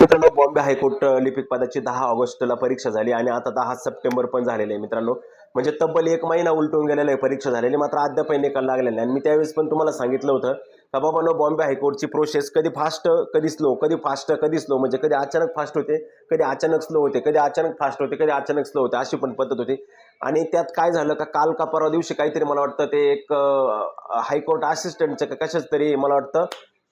मित्रांनो बॉम्बे हायकोर्ट लिपिक पदाची दहा ऑगस्टला परीक्षा झाली आणि आता दहा सप्टेंबर पण झालेले आहे मित्रांनो. म्हणजे तब्बल एक महिना उलटून गेलेला आहे परीक्षा झालेली मात्र अद्यापही निकाल लागलेला आहे आणि मी त्यावेळेस पण तुम्हाला सांगितलं होतं का बाबा नो बॉम्बे हायकोर्टची प्रोसेस कधी फास्ट कधी स्लो कधी फास्ट कधी स्लो म्हणजे कधी अचानक फास्ट होते कधी अचानक स्लो होते कधी अचानक फास्ट होते कधी अचानक स्लो होते अशी पण पद्धत होती. आणि त्यात काय झालं का काल का परवा दिवशी काहीतरी मला वाटतं ते एक हायकोर्ट असिस्टंटचं का कशाच तरी मला वाटतं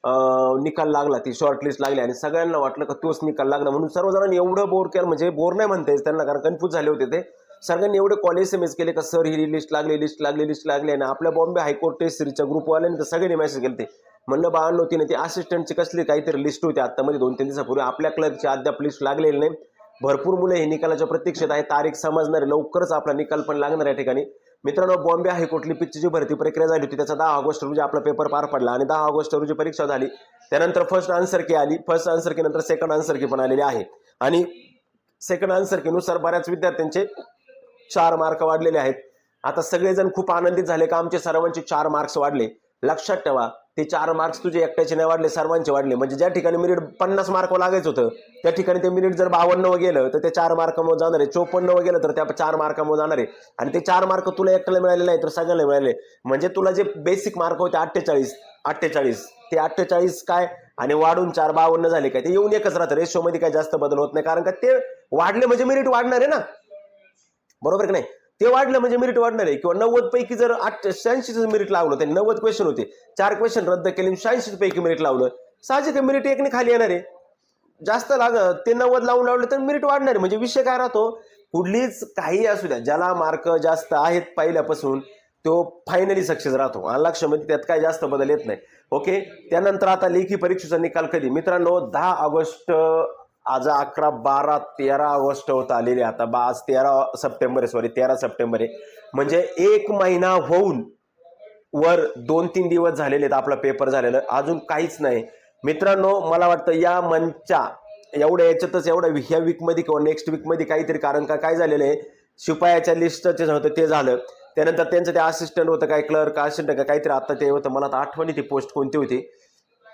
निकाल लागला ती शॉर्टलिस्ट लागली आणि सगळ्यांना वाटलं का तोच निकाल लागला म्हणून सर्वजणांनी एवढं बोर केलं म्हणजे बोर नाही म्हणता त्यांना कारण कन्फ्यूज झाले होते ते. सगळ्यांनी एवढे कॉल एस एम एस केले का सर ही लिस्ट लागली लिस्ट लागली लिस्ट लागली. आणि आपल्या बॉम्बे हायकोर्ट टेस्ट सिरीजच्या ग्रुपवाल्यांनी तर सगळ्यांनी मेसेज केले ते. म्हणलं बाळा नव्हती ना ती असिस्टंटची कसली काहीतरी लिस्ट होती आत्तामध्ये दोन तीन दिवसापूर्वी. आपल्या क्लर्कची अद्याप लिस्ट लागलेली नाही. भरपूर मुलं हे निकालाच्या प्रतीक्षेत आहे तारीख समजणार लवकरच आपला निकाल पण लागणार या ठिकाणी. मित्रांनो बॉम्बे हायकोर्टली लिपिकची भरती प्रक्रिया झाली होती त्याचा दहा ऑगस्ट रोजी आपला पेपर पार पडला आणि दहा ऑगस्ट रोजी परीक्षा झाली. त्यानंतर फर्स्ट आन्सर की आली. फर्स्ट आन्सर की नंतर सेकंड आन्सर की पण आलेली आहे. आणि सेकंड आन्सर कीनुसार बऱ्याच विद्यार्थ्यांचे चार मार्क वाढलेले आहेत. आता सगळेजण खूप आनंदित झाले का? आमचे सर्वांचे चार मार्क्स वाढले. लक्षात ठेवा ते चार मार्क्स तुझे एकट्याचे नाही वाढले सर्वांचे वाढले. म्हणजे ज्या ठिकाणी मिनिट पन्नास मार्क लागायचं होतं त्या ठिकाणी ते मिनिट जर बावन्न गेलं तर ते चार मार्कामुळे जाणार आहे. चोपन्न गेलं तर त्या चार मार्कामुळे जाणार आहे. आणि ते चार मार्क तुला एकट्याला मिळाले नाही तर सगळ्यांना मिळाले. म्हणजे तुला जे बेसिक मार्क होते अठ्ठेचाळीस अठ्ठेचाळीस. ते अठ्ठेचाळीस काय? आणि वाढून चार बावन्न झाले काय? ते येऊन एकच राहतं. रेशोमध्ये काय जास्त बदल होत नाही. कारण का ते वाढले म्हणजे मेरिट वाढणार आहे ना. बरोबर की नाही? ते वाढलं म्हणजे मेरिट वाढणार आहे. किंवा नव्वद पैकी जर आठ शहाऐंशीचं मेरिट लावलं त्यांनी नव्वद क्वेश्चन होते. चार क्वेश्चन रद्द केले शहाऐंशी पैकी मेरिट लावलं. साहजिक मेरिट एकने खाली येणार आहे. जास्त लाग ते नव्वद लावून लावलं तर मेरिट वाढणार आहे. म्हणजे विषय काय राहतो? कुठलीच काही असू द्या ज्याला मार्क जास्त आहेत पहिल्यापासून तो फायनली सक्सेस राहतो. आणि लक्षामध्ये म्हणजे त्यात काय जास्त बदल येत नाही. ओके त्यानंतर आता लेखी परीक्षेचा निकाल कधी? मित्रांनो दहा ऑगस्ट आज अकरा बारा तेरा ऑगस्ट होत आलेली आता बा आज तेरा सप्टेंबर आहे सॉरी तेरा सप्टेंबर आहे. म्हणजे एक महिना होऊन वर दोन तीन दिवस झालेले आहेत आपला पेपर झालेलं. अजून काहीच नाही. मित्रांनो मला वाटतं या मंचच्या एवढ्या याच्यातच एवढ्या ह्या वीकमध्ये किंवा नेक्स्ट वीकमध्ये काहीतरी कारण का काय झालेलं आहे? शिपायाच्या लिस्टचं जे होतं ते झालं. त्यानंतर त्यांचं ते असिस्टंट होतं काय क्लर्क असिस्टंट का काहीतरी आता ते होतं. मला आता आठवणी ती पोस्ट कोणती होती.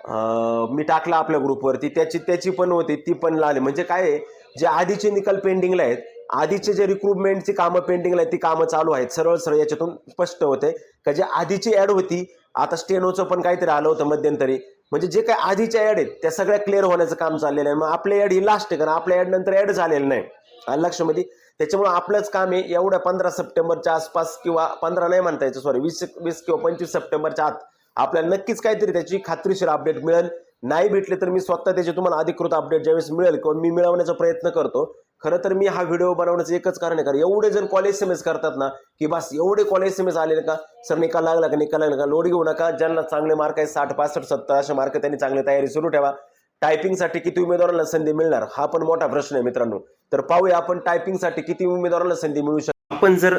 मी टाकला आपल्या ग्रुपवरती त्याची त्याची पण होती ती पण लागली म्हणजे काय आहे, जे आधीचे निकाल पेंडिंगला आहेत आधीचे जे रिक्रुटमेंटची कामं पेंडिंगला आहेत ती कामं चालू आहेत. सरळ सरळ याच्यातून स्पष्ट होते. का जे आधीची ॲड होती आता स्टेनोचं पण काहीतरी आलं होतं मध्यंतरी. म्हणजे जे काही आधीच्या ॲड आहेत त्या सगळ्या क्लिअर होण्याचं काम चाललेलं आहे. मग आपल्या ॲड ही लास्ट आहे कारण आपल्या ॲड नंतर ॲड झालेलं नाही. आलं लक्षामध्ये त्याच्यामुळे आपलंच काम आहे एवढ्या पंधरा सप्टेंबरच्या आसपास किंवा पंधरा नाही म्हणता यायचं सॉरी वीस वीस किंवा पंचवीस सप्टेंबरच्या आत आपल्याला नक्कीच काहीतरी त्याची खात्रीशीर अपडेट मिळेल. नाही भेटले तर मी स्वतः त्याचे तुम्हाला अधिकृत अपडेट ज्यावेळेस मिळेल किंवा मी मिळवण्याचा प्रयत्न करतो. खरं तर मी हा व्हिडिओ बनवण्याचं एकच कारण आहे कारण एवढे जण कॉल एस एम एस करतात ना की बस एवढे कॉल एस एम एस आलेले का? सर निकाल लागला का? निकाल लागला का? लोड घेऊ नका. ज्यांना चांगले मार्क आहेत साठ पासष्ट सत्तर असे मार्क त्यांनी चांगली तयारी सुरू ठेवा. टायपिंगसाठी किती उमेदवारांना संधी मिळणार? हा पण मोठा प्रश्न आहे मित्रांनो. तर पाहूया आपण टायपिंगसाठी किती उमेदवारांना संधी मिळू शकतो? आपण जर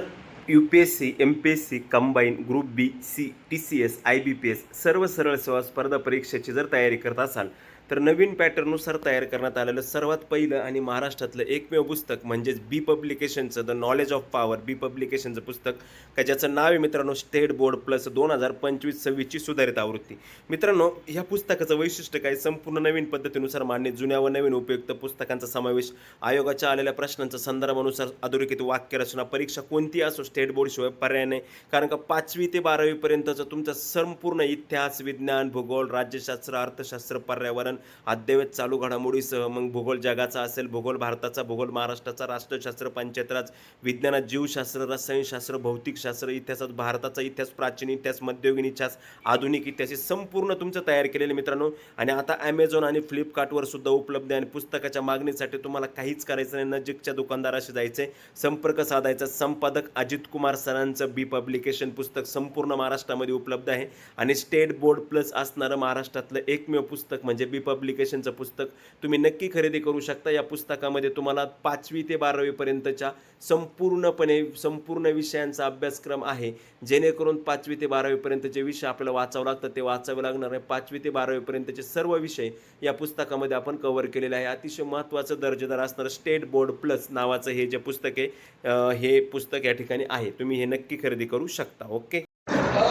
U P S C M P S C combine group B C T C S I B P S सर्व सरळ सेवा स्पर्धा परीक्षेची जर तयारी करत असाल तर नवीन पॅटर्ननुसार तयार करण्यात आलेलं सर्वात पहिलं आणि महाराष्ट्रातलं एकमेव पुस्तक म्हणजेच B पब्लिकेशनचं the knowledge of power B पब्लिकेशनचं पुस्तक का ज्याचं नाव आहे मित्रांनो स्टेट बोर्ड प्लस दोन हजार पंचवीस सव्वीसची सुधारित आवृत्ती. मित्रांनो ह्या पुस्तकाचं वैशिष्ट्य काय? संपूर्ण नवीन पद्धतीनुसार मान्य जुन्या व नवीन उपयुक्त पुस्तकांचा समावेश आयोगाच्या आलेल्या प्रश्नांच्या संदर्भानुसार अधोरेखित वाक्यरचना परीक्षा कोणती असो स्टेट बोर्डशिवाय पर्याय नाही. कारण का पाचवी ते बारावीपर्यंतचं तुमचं संपूर्ण इतिहास विज्ञान भूगोल राज्यशास्त्र अर्थशास्त्र पर्यावरण अद्ययावत चालू घडामोडीसह मग भूगोल जगाचा असेल भूगोल भारताचा भूगोल महाराष्ट्राचा राष्ट्रशास्त्र पंचायतराज विज्ञानात जीवशास्त्र रसायनशास्त्र भौतिकशास्त्र इतिहासात भारताचा इतिहास प्राचीन इतिहास मध्ययुगीन इतिहास आधुनिक इतिहास हे संपूर्ण तुमचं तयार केलेले मित्रांनो. आणि आता ॲमेझॉन आणि फ्लिपकार्टवर सुद्धा उपलब्ध आहे आणि पुस्तकाच्या मागणीसाठी तुम्हाला काहीच करायचं नाही. नजीकच्या दुकानदाराशी जायचे संपर्क साधायचा. संपादक अजित कुमार सरांचं बी पब्लिकेशन पुस्तक संपूर्ण महाराष्ट्रामध्ये उपलब्ध आहे. आणि स्टेट बोर्ड प्लस असणारं महाराष्ट्रातलं एकमेव पुस्तक म्हणजे बी पब्लिकेशनचं पुस्तक. तुम्ही नक्की खरेदी करू शकता. या पुस्तकामध्ये तुम्हाला पाचवी ते बारावीपर्यंतच्या संपूर्णपणे संपूर्ण विषयांचा अभ्यासक्रम आहे. जेणेकरून पाचवी ते बारावीपर्यंतचे विषय आपल्याला वाचावं लागतं ते वाचावे लागणार आहे. पाचवी ते बारावीपर्यंतचे सर्व विषय या पुस्तकामध्ये आपण कव्हर केलेले आहे. अतिशय महत्त्वाचं दर्जेदार असणारं स्टेट बोर्ड प्लस नावाचं हे जे पुस्तक आहे हे पुस्तक या ठिकाणी आहे. तुम्ही हे नक्की खरेदी करू शकता. ओके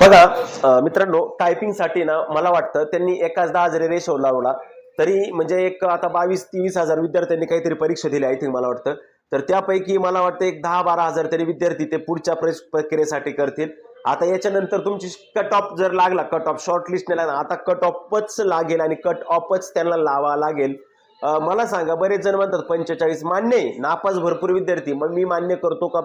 बघा मित्रांनो टायपिंगसाठी ना मला वाटतं त्यांनी एकाच दहा जरी रेशो लावला. तरी म्हणजे एक आता बावीस तेवीस हजार विद्यार्थ्यांनी काहीतरी परीक्षा दिली आय थिंक मला वाटतं. तर त्यापैकी मला वाटतं एक दहा बारा हजार तरी विद्यार्थी ते पुढच्या प्रेस प्रक्रियेसाठी करतील. आता याच्यानंतर तुमची कट ऑफ जर लागला कट ऑफ शॉर्ट लिस्ट नाही लागला आता कट ऑफच लागेल आणि कट ऑफच त्यांना लावा लागेल. मला सांगा बरेच जण म्हणतात पंचेचाळीस मान्य आहे नापास भरपूर विद्यार्थी. मग मी मान्य करतो का?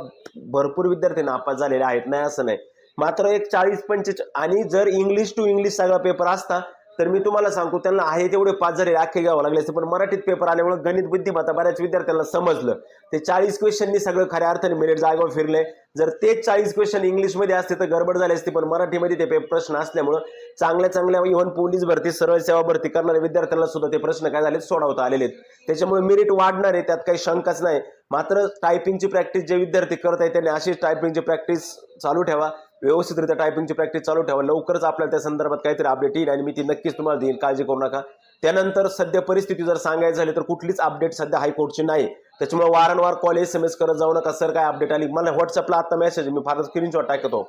भरपूर विद्यार्थी नापास झालेले आहेत नाही असं नाही. मात्र एक चाळीस पंचेचाळीस आणि जर इंग्लिश टू इंग्लिश सगळा पेपर असता तर मी तुम्हाला सांगतो त्यांना आहे तेवढे पाच झाले अख्खे घ्यावं लागले असते पण मराठीत पेपर आल्यामुळे गणित बुद्धिमत्ता बऱ्याच विद्यार्थ्यांना समजलं. ते चाळीस क्वेश्चननी सगळं खऱ्या अर्थाने मेरिट जागेवर फिरले. जर तेच चाळीस क्वेश्चन इंग्लिशमध्ये असते तर गडबड झाली असती पण मराठीमध्ये ते पेपर प्रश्न असल्यामुळं चांगल्या चांगल्या इव्हन पोलीस भरती सरळ सेवा भरती करणाऱ्या विद्यार्थ्यांना सुद्धा ते प्रश्न काय झाले सोडवता आलेले आहेत. त्याच्यामुळे मेरिट वाढणार आहे त्यात काही शंकाच नाही. मात्र टायपिंगची प्रॅक्टिस जे विद्यार्थी करत आहेत त्यांनी अशीच टायपिंगची प्रॅक्टिस चालू ठेवा. व्यवस्थितरित्या टायपिंगची प्रॅक्टिस चालू ठेवा. लवकरच आपल्याला त्या संदर्भात काहीतरी अपडेट येईल आणि मी ती नक्कीच तुम्हाला देईन. काळजी करू नका. त्यानंतर सध्या परिस्थिती जर सांगायची झाली तर कुठलीच अपडेट सध्या हायकोर्टची नाही. त्याच्यामुळे वारंवार कॉल एस एम एस करत जाऊ नका. सर काय अपडेट आली? मला व्हॉट्सअपला आता मेसेज मी फार स्क्रीनशॉट टाकतो.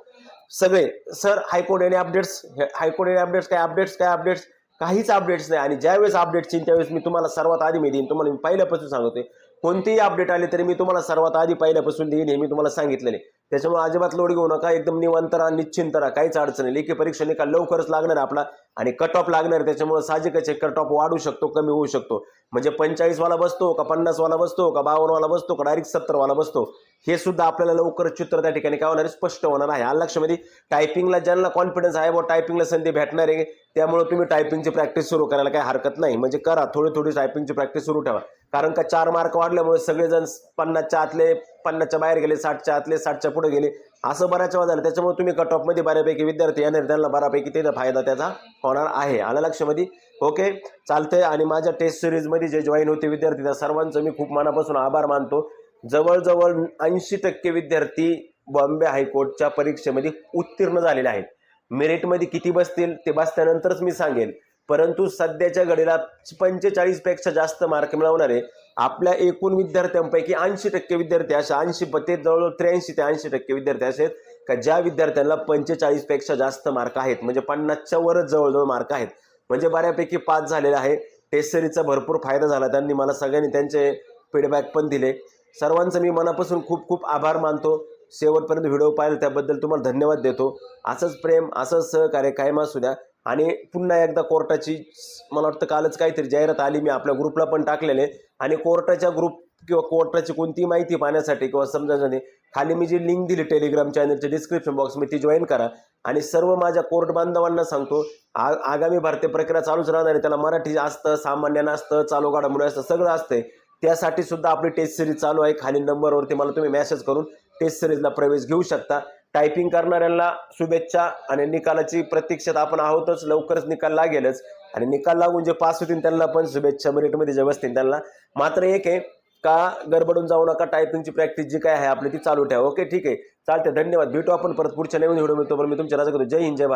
सगळे सर हायकोर्ट आणि अपडेट्स हायकोर्ट आणि अपडेट्स काय अपडेट्स काय अपडेट्स काहीच अपडेट्स नाही. आणि ज्यावेळेस अपडेट्स येईल त्यावेळेस मी तुम्हाला सर्वात आधी मी देईन. तुम्हाला मी पहिल्यापासून सांगते कोणतेही अपडेट आले तरी मी तुम्हाला सर्वात आधी पहिल्यापासून देईन हे मी तुम्हाला सांगितलेले त्याच्यामुळे अजिबात लोड घेऊ नका. एकदम निवांत राहा निश्चिंत राहा. काहीच अडचण नाही. लेखी परीक्षा निकाल लवकरच लागणार आपला आणि कट ऑफ लागणार त्याच्यामुळे साहजिकच एक कट ऑफ वाढू शकतो कमी होऊ शकतो. म्हणजे पंचेचाळीसवाला बसतो का पन्नासवाला बसतो का बावन्नवाला बसतो का डायरेक्ट सत्तर वाला बसतो? हे सुद्धा आपल्याला लवकरच चित्र त्या ठिकाणी काय होणार आहे? स्पष्ट होणार आहे. हा लक्षामध्ये टायपिंगला ज्यांना कॉन्फिडन्स आहे व टायपिंगला संधी भेटणार आहे. त्यामुळे तुम्ही टायपिंगची प्रॅक्टिस सुरू करायला काही हरकत नाही. म्हणजे करा थोडी थोडी टायपिंगची प्रॅक्टिस सुरू ठेवा. कारण का चार मार्क वाढल्यामुळे सगळेजण पन्नासच्या आतले पन्नासच्या बाहेर गेले साठच्या आतले साठच्या पुढे गेले. असं बऱ्याच वेळा झालं. त्याच्यामुळे तुम्ही कट ऑफमध्ये बऱ्यापैकी विद्यार्थी येणार त्यांना बऱ्यापैकी त्याचा फायदा त्याचा होणार आहे. आलं लक्षामध्ये ओके चालतंय. आणि माझ्या टेस्ट सिरीजमध्ये जे जॉईन होते विद्यार्थी त्या सर्वांचं मी खूप मनापासून आभार मानतो. जवळजवळ ऐंशी टक्के विद्यार्थी बॉम्बे हायकोर्टच्या परीक्षेमध्ये उत्तीर्ण झालेले आहेत. मेरिटमध्ये किती बसतील ते बसल्यानंतरच मी सांगेन. परंतु सध्याच्या घडीला पंचेचाळीसपेक्षा जास्त मार्क मिळवणारे आपल्या एकूण विद्यार्थ्यांपैकी ऐंशी टक्के विद्यार्थी असे ऐंशी ते जवळजवळ त्र्याऐंशी ते ऐंशी टक्के विद्यार्थी असे आहेत का ज्या विद्यार्थ्यांना पंचेचाळीसपेक्षा जास्त मार्क आहेत म्हणजे पन्नासच्या वरच जवळजवळ मार्क आहेत. म्हणजे बऱ्यापैकी पास झालेला आहे. टेस्ट सिरीजचा भरपूर फायदा झाला. त्यांनी मला सगळ्यांनी त्यांचे फीडबॅक पण दिले. सर्वांचं मी मनापासून खूप खूप आभार मानतो. शेवटपर्यंत व्हिडिओ पाहिला त्याबद्दल तुम्हाला धन्यवाद देतो. असंच प्रेम असंच सहकार्य कायम असू द्या. आणि पुन्हा एकदा कोर्टाची मला वाटतं कालच काहीतरी जाहिरात आली मी आपल्या ग्रुपला पण टाकलेले. आणि कोर्टाच्या ग्रुप किंवा कोर्टाची कोणतीही माहिती पाहण्यासाठी किंवा समजायसाठी खाली मी जी लिंक दिली टेलिग्राम चॅनलच्या डिस्क्रिप्शन बॉक्समध्ये ती जॉईन करा. आणि सर्व माझ्या कोर्ट बांधवांना सांगतो आ आगामी भारतीय प्रक्रिया चालूच राहणार आहे. त्याला मराठी असतं सामान्य असतं चालू घडामोडी असतं सगळं असतंय. त्यासाठी सुद्धा आपली टेस्ट सिरीज चालू आहे. खाली नंबरवरती मला तुम्ही मेसेज करून टेस्ट सिरीजला प्रवेश घेऊ शकता. टायपिंग करणाऱ्यांना शुभेच्छा आणि निकालाची प्रतीक्षेत आपण आहोतच. लवकरच निकाल लागेलच. आणि निकाल लागून जे पास होतील त्यांना पण शुभेच्छा मेरिटमध्ये जे बसतील त्यांना. मात्र एक आहे का गडबडून जाऊ नका. टायपिंगची प्रॅक्टिस जी काय आहे आपली ती चालू ठेवा. ओके ठीक आहे. चालते धन्यवाद. भेटू आपण परत पुढच्या नवीन व्हिडिओ मिळतो पण मी तुमच्या राजा करतो. जय हिंद जय